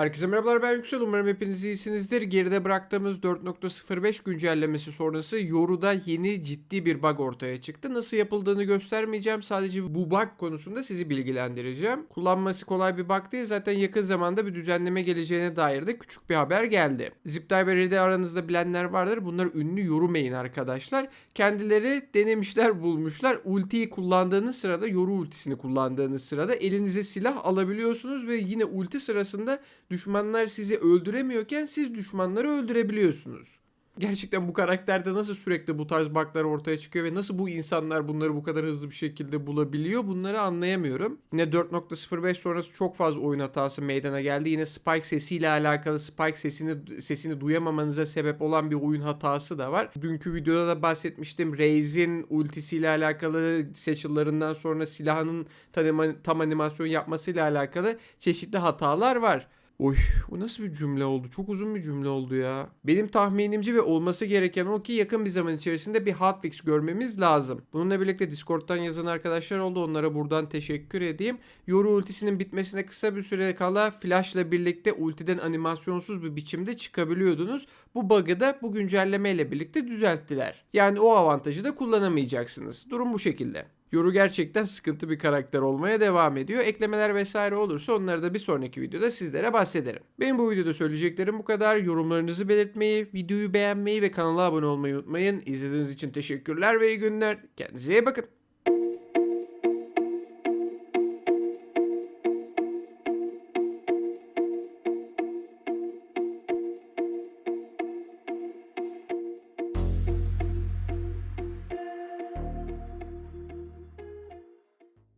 Herkese merhabalar ben Yüksel umarım hepiniz iyisinizdir. Geride bıraktığımız 4.05 güncellemesi sonrası Yoru'da yeni ciddi bir bug ortaya çıktı. Nasıl yapıldığını göstermeyeceğim sadece bu bug konusunda sizi bilgilendireceğim. Kullanması kolay bir bug değil zaten yakın zamanda bir düzenleme geleceğine dair de küçük bir haber geldi. ZipDiver'ı aranızda bilenler vardır bunlar ünlü Yoru main arkadaşlar. Kendileri denemişler bulmuşlar ultiyi kullandığınız sırada Yoru ultisini kullandığınız sırada elinize silah alabiliyorsunuz ve yine ulti sırasında düşmanlar sizi öldüremiyorken siz düşmanları öldürebiliyorsunuz. Gerçekten bu karakterde nasıl sürekli bu tarz bug'lar ortaya çıkıyor ve nasıl bu insanlar bunları bu kadar hızlı bir şekilde bulabiliyor bunları anlayamıyorum. Yine 4.05 sonrası çok fazla oyun hatası meydana geldi. Yine Spike sesiyle alakalı Spike sesini sesini duyamamanıza sebep olan bir oyun hatası da var. Dünkü videoda da bahsetmiştim. Raze'in ultisiyle alakalı seçilerinden sonra silahının tam, animasyon yapmasıyla alakalı çeşitli hatalar var. Oy bu nasıl bir cümle oldu? Çok uzun bir cümle oldu ya. Benim tahminimce ve olması gereken o ki yakın bir zaman içerisinde bir hotfix görmemiz lazım. Bununla birlikte Discord'dan yazan arkadaşlar oldu. Onlara buradan teşekkür edeyim. Yoru ultisinin bitmesine kısa bir süre kala flashla birlikte ultiden animasyonsuz bir biçimde çıkabiliyordunuz. Bu bug'ı da bu güncellemeyle birlikte düzelttiler. Yani o avantajı da kullanamayacaksınız. Durum bu şekilde. Yoru gerçekten sıkıntı bir karakter olmaya devam ediyor. Eklemeler vesaire olursa onları da bir sonraki videoda sizlere bahsederim. Benim bu videoda söyleyeceklerim bu kadar. Yorumlarınızı belirtmeyi, videoyu beğenmeyi ve kanala abone olmayı unutmayın. İzlediğiniz için teşekkürler ve iyi günler. Kendinize iyi bakın.